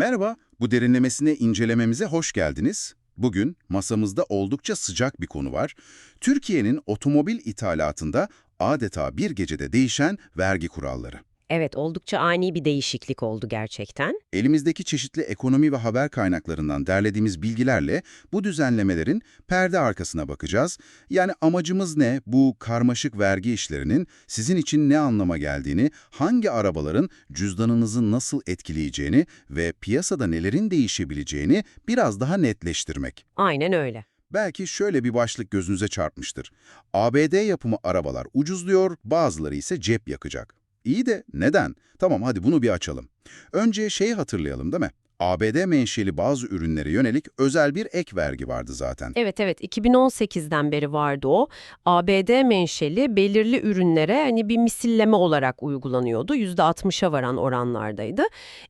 Merhaba, bu derinlemesine incelememize hoş geldiniz. Bugün masamızda oldukça sıcak bir konu var. Türkiye'nin otomobil ithalatında adeta bir gecede değişen vergi kuralları. Evet, oldukça ani bir değişiklik oldu gerçekten. Elimizdeki çeşitli ekonomi ve haber kaynaklarından derlediğimiz bilgilerle bu düzenlemelerin perde arkasına bakacağız. Yani amacımız ne? Bu karmaşık vergi işlerinin sizin için ne anlama geldiğini, hangi arabaların cüzdanınızı nasıl etkileyeceğini ve piyasada nelerin değişebileceğini biraz daha netleştirmek. Aynen öyle. Belki şöyle bir başlık gözünüze çarpmıştır. ABD yapımı arabalar ucuzluyor, bazıları ise cep yakacak. İyi de neden? Tamam hadi bunu bir açalım. Önce şeyi hatırlayalım değil mi? ABD menşeli bazı ürünlere yönelik özel bir ek vergi vardı zaten. Evet evet 2018'den beri vardı o. ABD menşeli belirli ürünlere hani bir misilleme olarak uygulanıyordu. %60'a varan oranlardaydı.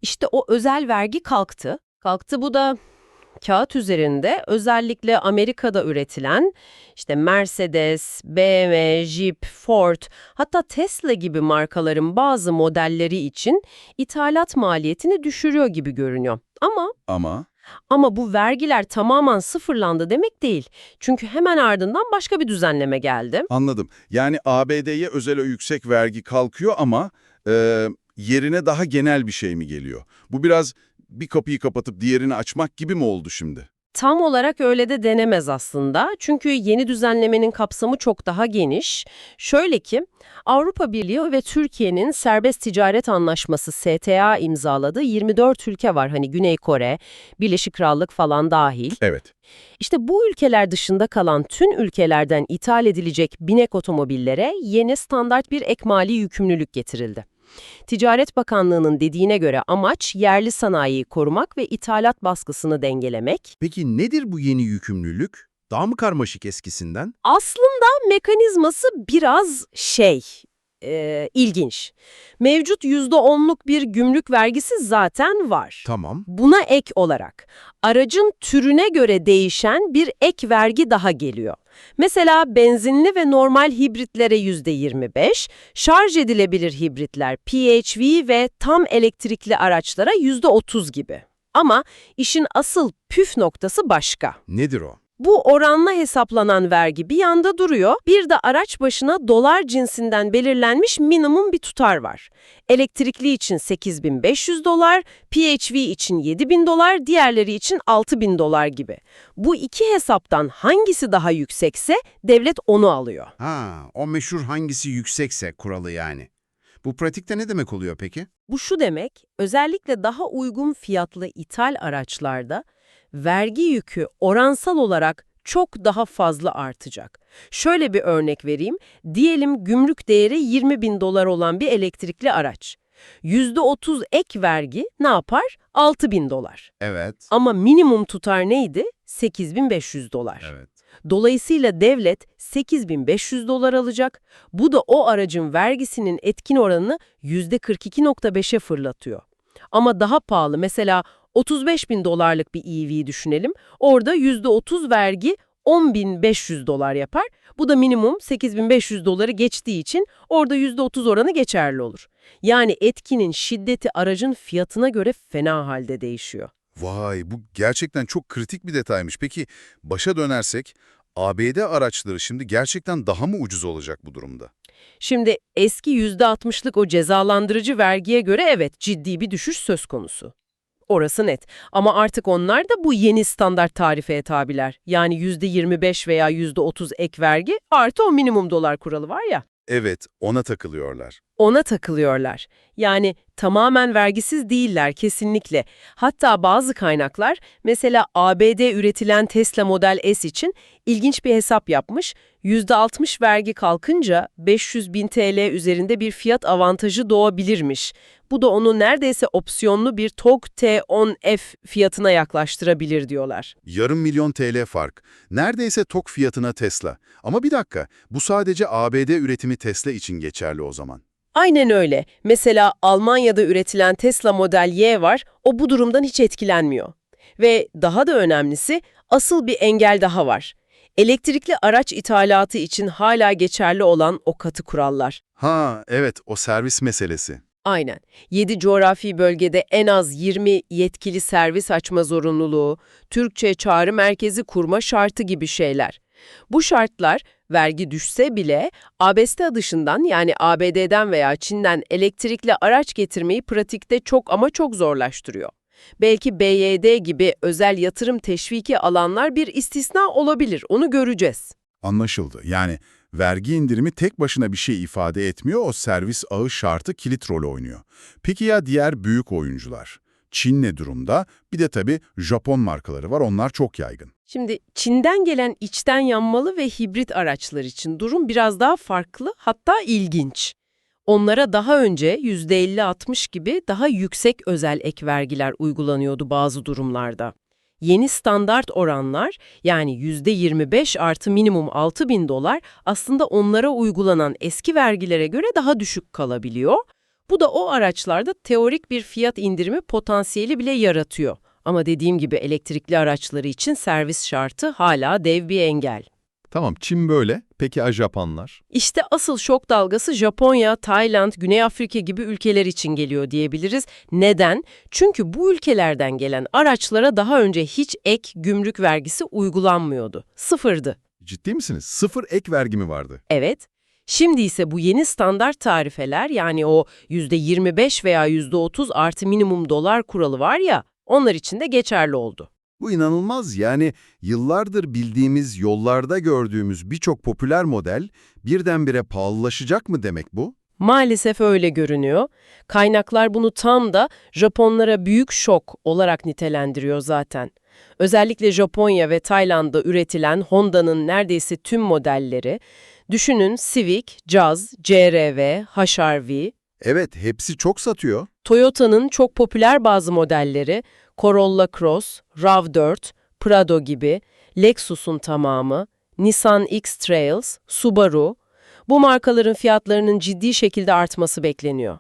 İşte o özel vergi kalktı. Kalktı bu da kağıt üzerinde özellikle Amerika'da üretilen işte Mercedes, BMW, Jeep, Ford hatta Tesla gibi markaların bazı modelleri için ithalat maliyetini düşürüyor gibi görünüyor. Ama Ama ama bu vergiler tamamen sıfırlandı demek değil. Çünkü hemen ardından başka bir düzenleme geldi. Anladım. Yani ABD'ye özel o yüksek vergi kalkıyor ama e, yerine daha genel bir şey mi geliyor? Bu biraz bir kapıyı kapatıp diğerini açmak gibi mi oldu şimdi? Tam olarak öyle de denemez aslında. Çünkü yeni düzenlemenin kapsamı çok daha geniş. Şöyle ki, Avrupa Birliği ve Türkiye'nin Serbest Ticaret Anlaşması STA imzaladığı 24 ülke var. Hani Güney Kore, Birleşik Krallık falan dahil. Evet. İşte bu ülkeler dışında kalan tüm ülkelerden ithal edilecek binek otomobillere yeni standart bir ek mali yükümlülük getirildi. Ticaret Bakanlığı'nın dediğine göre amaç yerli sanayiyi korumak ve ithalat baskısını dengelemek. Peki nedir bu yeni yükümlülük? Daha mı karmaşık eskisinden? Aslında mekanizması biraz şey, e, ilginç. Mevcut %10'luk bir gümrük vergisi zaten var. Tamam. Buna ek olarak aracın türüne göre değişen bir ek vergi daha geliyor. Mesela benzinli ve normal hibritlere %25, şarj edilebilir hibritler PHV ve tam elektrikli araçlara %30 gibi. Ama işin asıl püf noktası başka. Nedir o? Bu oranla hesaplanan vergi bir yanda duruyor, bir de araç başına dolar cinsinden belirlenmiş minimum bir tutar var. Elektrikli için 8500 dolar, PHV için 7000 dolar, diğerleri için 6000 dolar gibi. Bu iki hesaptan hangisi daha yüksekse devlet onu alıyor. Ha, o meşhur hangisi yüksekse kuralı yani. Bu pratikte ne demek oluyor peki? Bu şu demek, özellikle daha uygun fiyatlı ithal araçlarda vergi yükü oransal olarak çok daha fazla artacak. Şöyle bir örnek vereyim. Diyelim gümrük değeri 20 bin dolar olan bir elektrikli araç. %30 ek vergi ne yapar? 6 bin dolar. Evet. Ama minimum tutar neydi? 8500 dolar. Evet. Dolayısıyla devlet 8500 dolar alacak. Bu da o aracın vergisinin etkin oranını %42.5'e fırlatıyor. Ama daha pahalı mesela 35 bin dolarlık bir EV düşünelim. Orada %30 vergi 10.500 dolar yapar. Bu da minimum 8.500 doları geçtiği için orada %30 oranı geçerli olur. Yani etkinin şiddeti aracın fiyatına göre fena halde değişiyor. Vay bu gerçekten çok kritik bir detaymış. Peki başa dönersek ABD araçları şimdi gerçekten daha mı ucuz olacak bu durumda? Şimdi eski %60'lık o cezalandırıcı vergiye göre evet ciddi bir düşüş söz konusu. Orası net. Ama artık onlar da bu yeni standart tarifeye tabiler. Yani %25 veya %30 ek vergi artı o minimum dolar kuralı var ya. Evet ona takılıyorlar. Ona takılıyorlar. Yani tamamen vergisiz değiller kesinlikle. Hatta bazı kaynaklar mesela ABD üretilen Tesla Model S için ilginç bir hesap yapmış. %60 vergi kalkınca 500 bin TL üzerinde bir fiyat avantajı doğabilirmiş. Bu da onu neredeyse opsiyonlu bir TOG T10F fiyatına yaklaştırabilir diyorlar. Yarım milyon TL fark. Neredeyse tok fiyatına Tesla. Ama bir dakika bu sadece ABD üretimi Tesla için geçerli o zaman. Aynen öyle. Mesela Almanya'da üretilen Tesla Model Y var, o bu durumdan hiç etkilenmiyor. Ve daha da önemlisi, asıl bir engel daha var. Elektrikli araç ithalatı için hala geçerli olan o katı kurallar. Ha evet o servis meselesi. Aynen. 7 coğrafi bölgede en az 20 yetkili servis açma zorunluluğu, Türkçe çağrı merkezi kurma şartı gibi şeyler. Bu şartlar vergi düşse bile ABS dışından yani ABD'den veya Çin'den elektrikli araç getirmeyi pratikte çok ama çok zorlaştırıyor. Belki BYD gibi özel yatırım teşviki alanlar bir istisna olabilir, onu göreceğiz. Anlaşıldı. Yani vergi indirimi tek başına bir şey ifade etmiyor, o servis ağı şartı kilit rol oynuyor. Peki ya diğer büyük oyuncular? Çin ne durumda? Bir de tabii Japon markaları var, onlar çok yaygın. Şimdi Çin'den gelen içten yanmalı ve hibrit araçlar için durum biraz daha farklı hatta ilginç. Onlara daha önce %50-60 gibi daha yüksek özel ek vergiler uygulanıyordu bazı durumlarda. Yeni standart oranlar yani %25 artı minimum 6 bin dolar aslında onlara uygulanan eski vergilere göre daha düşük kalabiliyor. Bu da o araçlarda teorik bir fiyat indirimi potansiyeli bile yaratıyor. Ama dediğim gibi elektrikli araçları için servis şartı hala dev bir engel. Tamam Çin böyle. Peki ya Japonlar? İşte asıl şok dalgası Japonya, Tayland, Güney Afrika gibi ülkeler için geliyor diyebiliriz. Neden? Çünkü bu ülkelerden gelen araçlara daha önce hiç ek gümrük vergisi uygulanmıyordu. Sıfırdı. Ciddi misiniz? Sıfır ek vergi mi vardı? Evet. Şimdi ise bu yeni standart tarifeler yani o %25 veya %30 artı minimum dolar kuralı var ya onlar için de geçerli oldu. Bu inanılmaz yani yıllardır bildiğimiz yollarda gördüğümüz birçok popüler model birdenbire pahalılaşacak mı demek bu? Maalesef öyle görünüyor. Kaynaklar bunu tam da Japonlara büyük şok olarak nitelendiriyor zaten. Özellikle Japonya ve Tayland'da üretilen Honda'nın neredeyse tüm modelleri, düşünün Civic, Jazz, CR-V, HR-V, Evet hepsi çok satıyor. Toyota'nın çok popüler bazı modelleri, Corolla Cross, RAV4, Prado gibi, Lexus'un tamamı, Nissan X-Trails, Subaru, bu markaların fiyatlarının ciddi şekilde artması bekleniyor.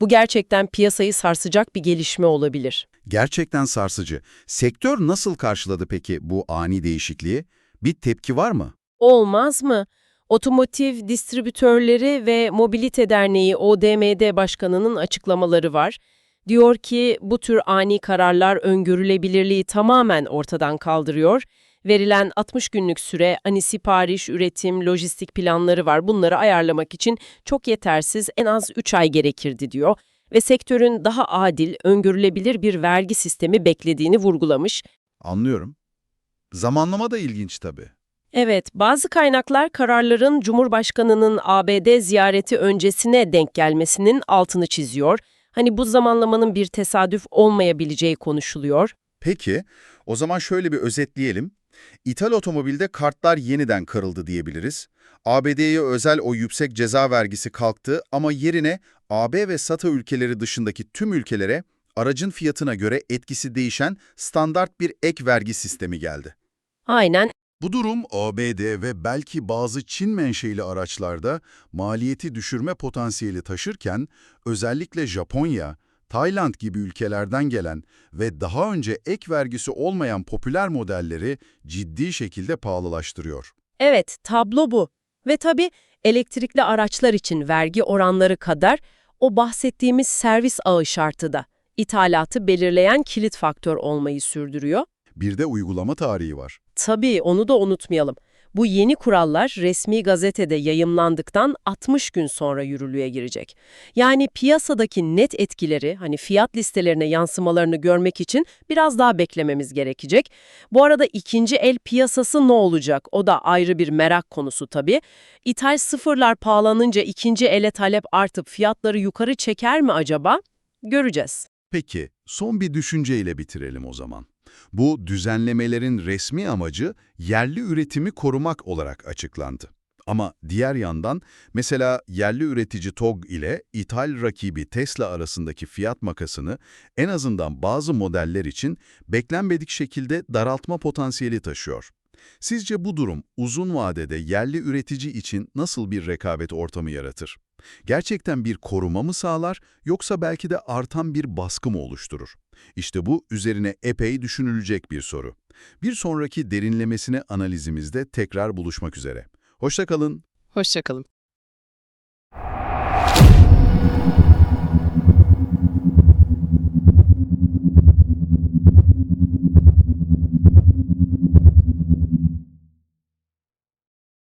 Bu gerçekten piyasayı sarsacak bir gelişme olabilir. Gerçekten sarsıcı. Sektör nasıl karşıladı peki bu ani değişikliği? Bir tepki var mı? Olmaz mı? Otomotiv Distribütörleri ve Mobilite Derneği ODMD Başkanı'nın açıklamaları var. Diyor ki bu tür ani kararlar öngörülebilirliği tamamen ortadan kaldırıyor. Verilen 60 günlük süre, hani sipariş, üretim, lojistik planları var. Bunları ayarlamak için çok yetersiz en az 3 ay gerekirdi diyor. Ve sektörün daha adil, öngörülebilir bir vergi sistemi beklediğini vurgulamış. Anlıyorum. Zamanlama da ilginç tabii. Evet, bazı kaynaklar kararların Cumhurbaşkanı'nın ABD ziyareti öncesine denk gelmesinin altını çiziyor. Hani bu zamanlamanın bir tesadüf olmayabileceği konuşuluyor. Peki, o zaman şöyle bir özetleyelim. İthal otomobilde kartlar yeniden kırıldı diyebiliriz. ABD'ye özel o yüksek ceza vergisi kalktı ama yerine AB ve SATA ülkeleri dışındaki tüm ülkelere aracın fiyatına göre etkisi değişen standart bir ek vergi sistemi geldi. Aynen, Bu durum ABD ve belki bazı Çin menşeili araçlarda maliyeti düşürme potansiyeli taşırken özellikle Japonya, Tayland gibi ülkelerden gelen ve daha önce ek vergisi olmayan popüler modelleri ciddi şekilde pahalılaştırıyor. evet tablo bu. Ve tabii elektrikli araçlar için vergi oranları kadar o bahsettiğimiz servis ağı şartı da ithalatı belirleyen kilit faktör olmayı sürdürüyor. Bir de uygulama tarihi var. Tabii onu da unutmayalım. Bu yeni kurallar resmi gazetede yayımlandıktan 60 gün sonra yürürlüğe girecek. Yani piyasadaki net etkileri, hani fiyat listelerine yansımalarını görmek için biraz daha beklememiz gerekecek. Bu arada ikinci el piyasası ne olacak? O da ayrı bir merak konusu tabii. İthal sıfırlar pahalanınca ikinci ele talep artıp fiyatları yukarı çeker mi acaba? Göreceğiz. Peki, son bir düşünceyle bitirelim o zaman. Bu düzenlemelerin resmi amacı yerli üretimi korumak olarak açıklandı. Ama diğer yandan mesela yerli üretici TOG ile ithal rakibi Tesla arasındaki fiyat makasını en azından bazı modeller için beklenmedik şekilde daraltma potansiyeli taşıyor. Sizce bu durum uzun vadede yerli üretici için nasıl bir rekabet ortamı yaratır? Gerçekten bir koruma mı sağlar yoksa belki de artan bir baskı mı oluşturur? İşte bu üzerine epey düşünülecek bir soru. Bir sonraki derinlemesine analizimizde tekrar buluşmak üzere. Hoşça kalın. Hoşçakalın.